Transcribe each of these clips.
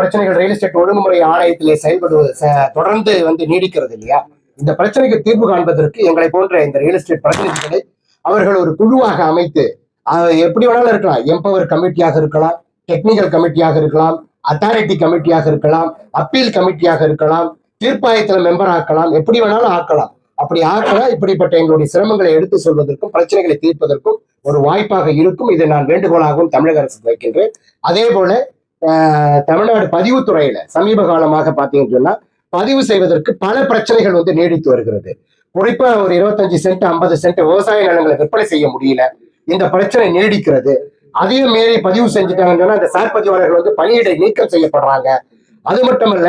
பிரச்சனைகள் real estate ஒழுங்குமுறை ஆணையத்திலே செயல்படுவது தொடர்ந்து வந்து நீடிக்கிறது இல்லையா? இந்த பிரச்சனைக்கு தீர்வு காண்பதற்கு எங்களை போன்ற இந்த ரியல் எஸ்டேட் பிரதிநிதிகளை அவர்கள் ஒரு குழுவாக அமைத்து எப்படி வேணாலும் இருக்கலாம். எம்பவர் கமிட்டியாக இருக்கலாம் டெக்னிக்கல் கமிட்டியாக இருக்கலாம் அத்தாரிட்டி கமிட்டியாக இருக்கலாம் அப்பீல் கமிட்டியாக இருக்கலாம் தீர்ப்பாயத்தில் மெம்பர் ஆக்கலாம் எப்படி வேணாலும் ஆக்கலாம். அப்படி ஆக்கலாம் இப்படிப்பட்ட எங்களுடைய சிரமங்களை எடுத்து சொல்வதற்கும் பிரச்சனைகளை தீர்ப்பதற்கும் ஒரு வாய்ப்பாக இருக்கும். இதை நான் வேண்டுகோளாகவும் தமிழக அரசுக்கு வைக்கின்றேன். அதே போல தமிழ்நாடு பதிவுத்துறையில சமீப காலமாக பார்த்தீங்கன்னு சொன்னா பதிவு செய்வதற்கு பல பிரச்சனைகள் வந்து நீடித்து வருகிறது. குறிப்பா ஒரு இருபத்தஞ்சு சென்ட் ஐம்பது சென்ட் விவசாய நிலங்களை விற்பனை செய்ய முடியல. இந்த பிரச்சனை நீடிக்கிறது. அதையும் மீறி பதிவு செஞ்சுட்டாங்கன்னு சொன்னா அந்த சார் பதிவாளர்கள் வந்து பணியிடை நீக்கம் செய்யப்படுறாங்க. அது மட்டுமல்ல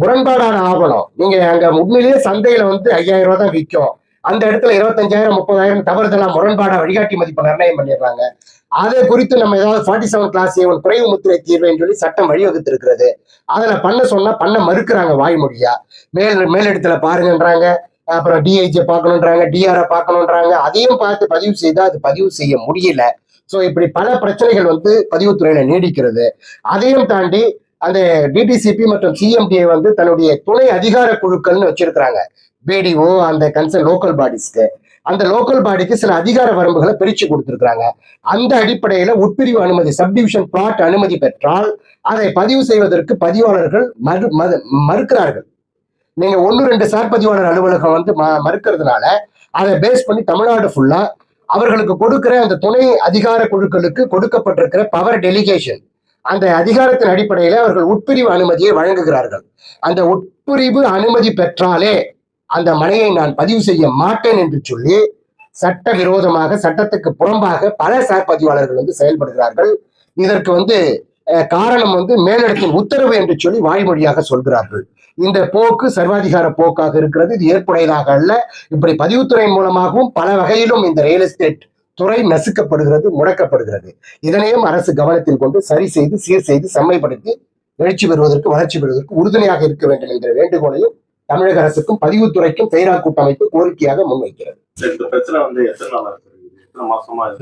முரண்பாடான ஆவணம். நீங்க அங்க உண்மையிலேயே சந்தையில வந்து ஐயாயிரம் ரூபாய் தான் விற்கும். அந்த இடத்துல இருபத்தஞ்சாயிரம் முப்பதாயிரம் தவறுதலா முரண்பாடா வழிகாட்டி மதிப்பு நிர்ணயம் பண்ணிடுறாங்க. அதை குறித்து நம்ம ஏதாவது ஃபார்ட்டி செவன் கிளாஸ் ஒரு குறைவு முத்திரை தீர்வுன்னு சொல்லி சட்டம் வழிவகுத்திருக்கிறது. இருக்கிறது அதுல பண்ண சொன்னா பண்ண மறுக்கிறாங்க வாய்மொழியா. மேல் மேலிடத்துல பாருங்கன்றாங்க. அப்புறம் டிஐஜி பார்க்கணுன்றாங்க டிஆரை பார்க்கணுன்றாங்க. அதையும் பார்த்து பதிவு செய்தால் அது பதிவு செய்ய முடியல. ஸோ இப்படி பல பிரச்சனைகள் வந்து பதிவுத்துறையில நீடிக்கிறது. அதையும் தாண்டி அந்த டிடிசிபி மற்றும் சிஎம்டிஐ வந்து தன்னுடைய துணை அதிகார குழுக்கள்னு வச்சிருக்கிறாங்க. பிடிஓ அந்த கன்சர்ன் லோக்கல் பாடிஸ்க்கு அந்த லோக்கல் பாடிக்கு சில அதிகார வரம்புகளை பிரிச்சு கொடுத்துருக்காங்க அந்த அடிப்படையில உட்பிரிவு அனுமதி சப்டிவிஷன் பிளாட் அனுமதி பெற்றால் அதை பதிவு செய்வதற்கு பதிவாளர்கள் மறு மறு- மறுக்கிறார்கள். நீங்க ஒன்னு ரெண்டு சார் பதிவாளர் அலுவலகம் வந்து ம- மறுக்கிறதுனால அதை பேஸ் பண்ணி தமிழ்நாடு ஃபுல்லா அவர்களுக்கு கொடுக்கிற அந்த துணை அதிகார குழுக்களுக்கு கொடுக்கப்பட்டிருக்கிற பவர் டெலிகேஷன் அந்த அதிகாரத்தின் அடிப்படையில அவர்கள் உட்பிரிவு அனுமதியை வழங்குகிறார்கள். அந்த உட்பிரிவு அனுமதி பெற்றாலே அந்த மனையை நான் பதிவு செய்ய மாட்டேன் என்று சொல்லி சட்ட விரோதமாக சட்டத்துக்கு புறம்பாக பல சார் பதிவாளர்கள் வந்து செயல்படுகிறார்கள். இதற்கு வந்து காரணம் வந்து மேலிடத்தின் உத்தரவு என்று சொல்லி வாய்மொழியாக சொல்கிறார்கள். இந்த போக்கு சர்வாதிகார போக்காக இருக்கிறது. இது ஏற்புடையதாக அல்ல. இப்படி பதிவுத்துறை மூலமாகவும் பல வகையிலும் இந்த ரியல் எஸ்டேட் துறை நசுக்கப்படுகிறது முடக்கப்படுகிறது. இதனையும் அரசு கவனத்தில் கொண்டு சரி செய்து சீர் செய்து செம்மைப்படுத்தி எழுச்சி பெறுவதற்கு வளர்ச்சி பெறுவதற்கு உறுதுணையாக இருக்க வேண்டும் என்ற வேண்டுகோளையும் தமிழக அரசுக்கும் பதிவுத்துறைக்கும் பெயரா கூட்டமைப்பு கோரிக்கையாக முன்வைக்கிறது.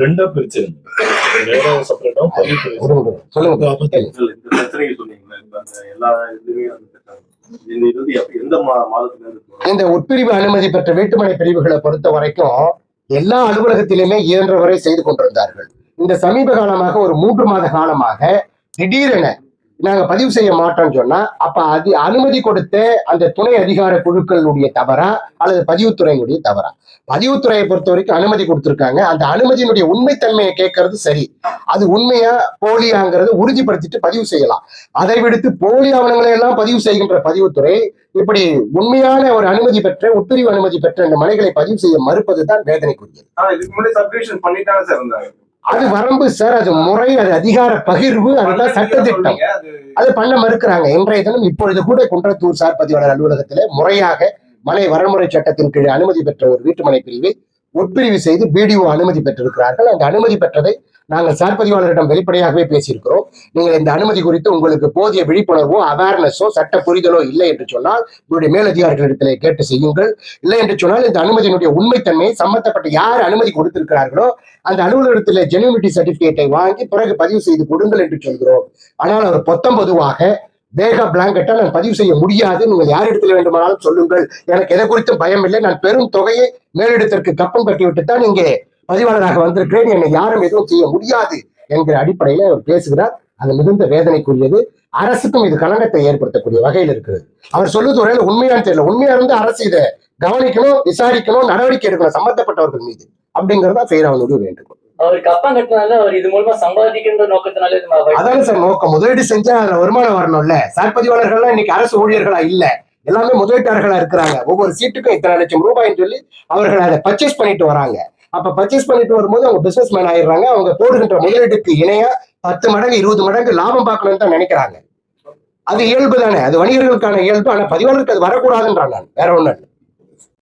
ரெண்டா பிரச்சனை. இந்த உட்பிரிவு அனுமதி பெற்ற வீட்டுமனை பிரிவுகளை பொறுத்த வரைக்கும் எல்லா அலுவலகத்திலுமே இயன்றவரை செய்து கொண்டிருந்தார்கள். இந்த சமீப காலமாக ஒரு மூன்று மாத காலமாக திடீரென நாங்க பதிவு செய்ய மாட்டோம்னு சொன்னா அப்ப அது அனுமதி கொடுத்த அந்த துணை அதிகார குழுக்களுடைய தவறா அல்லது பதிவுத்துறையினுடைய தவறா? பதிவுத்துறையை பொறுத்த வரைக்கும் அனுமதி கொடுத்துருக்காங்க. அந்த அனுமதியினுடைய உண்மைத்தன்மையை கேட்கறது சரி. அது உண்மையா போலியாங்கிறத உறுதிப்படுத்திட்டு பதிவு செய்யலாம். அதை விடுத்து போலி ஆவணங்களை எல்லாம் பதிவு செய்கின்ற பதிவுத்துறை இப்படி உண்மையான ஒரு அனுமதி பெற்ற உட்பிரிவு அனுமதி பெற்ற இந்த மனைகளை பதிவு செய்ய மறுப்பது தான் வேதனைக்குரியது அது வரம்பு சார் அது முறை அது அதிகார பகிர்வு அதுதான் சட்டத்திட்டம். அது பண்ண மறுக்கிறாங்க. இன்றைய தினம் இப்பொழுது கூட குன்றத்தூர் சார் பதிவாளர் அலுவலகத்திலே முறையாக மனை வரமுறை சட்டத்தின் கீழ் அனுமதி பெற்ற ஒரு வீட்டுமனை பிரிவை உட்பிரிவு செய்து பிடிஓ அனுமதி பெற்றிருக்கிறார்கள். அந்த அனுமதி பெற்றதை நாங்கள் சார் பதிவாளரிடம் வெளிப்படையாகவே பேசியிருக்கிறோம். நீங்கள் இந்த அனுமதி குறித்து உங்களுக்கு போதிய விழிப்புணர்வோ அவேர்னஸோ சட்ட புரிதலோ இல்லை என்று சொன்னால் உங்களுடைய மேலதிகாரிகளிடத்திலே கேட்டு செய்யுங்கள். இல்லை என்று சொன்னால் இந்த அனுமதியினுடைய உண்மைத்தன்மை சம்பந்தப்பட்ட யார் அனுமதி கொடுத்திருக்கிறார்களோ அந்த அலுவலகத்தில் ஜெனுவிட்டி சர்டிபிகேட்டை வாங்கி பிறகு பதிவு செய்து கொடுங்கள் என்று சொல்கிறோம். ஆனால் அவர் பொத்தம் பொதுவாக வேக பிளாங்கெட்டா நான் பதிவு செய்ய முடியாது. நீங்கள் யார் இடத்துல வேண்டுமானாலும் சொல்லுங்கள். எனக்கு எதை குறித்தும் பயம் இல்லை. நான் பெரும் தொகையை மேலிடத்திற்கு கப்பம் கட்டிவிட்டு தான் இங்கே பதிவாளராக வந்திருக்கிறேன். என்னை யாரும் எதுவும் செய்ய முடியாது என்கிற அடிப்படையில அவர் பேசுகிறார். அது மிகுந்த வேதனைக்குரியது. அரசுக்கும் இது களங்கத்தை ஏற்படுத்தக்கூடிய வகையில் இருக்கிறது. அவர் சொல்லுவது ஒருவேளை உண்மையான்னு தெரியல. உண்மையா இருந்து அரசு இதை கவனிக்கணும் விசாரிக்கணும் நடவடிக்கை எடுக்கணும் சம்பந்தப்பட்டவர்கள் மீது அப்படிங்கறதா செய்யறவங்களுடைய வேண்டுகோள். அவர் கப்பம் கட்டினால அவர் இது மூலமா சம்பாதிக்கின்ற நோக்கத்தினால அதான சார் நோக்கம். முதலீடு செஞ்சா அதுல வருமானம் வரணும்ல. சார் பதிவாளர்கள்லாம் இன்னைக்கு அரசு ஊழியர்களா இல்ல. எல்லாமே முதலீட்டாளர்களா இருக்கிறாங்க. ஒவ்வொரு சீட்டுக்கும் இத்தனை லட்சம் ரூபாய்ன்னு சொல்லி அவர்கள் அதை பர்ச்சேஸ் பண்ணிட்டு வராங்க. அப்ப பர்ச்சேஸ் பண்ணிட்டு வரும்போது அவங்க பிசினஸ் மேன் ஆயிடுறாங்க. அவங்க போடுகின்ற முதலீட்டுக்கு இணையா பத்து மடங்கு இருபது மடங்கு லாபம் பார்க்கணும்னு தான் நினைக்கிறாங்க. அது இயல்பு தானே. அது வணிகர்களுக்கான இயல்பு. ஆனா பதிவாளருக்கு அது வரக்கூடாதுன்றான் நான். வேற ஒண்ணு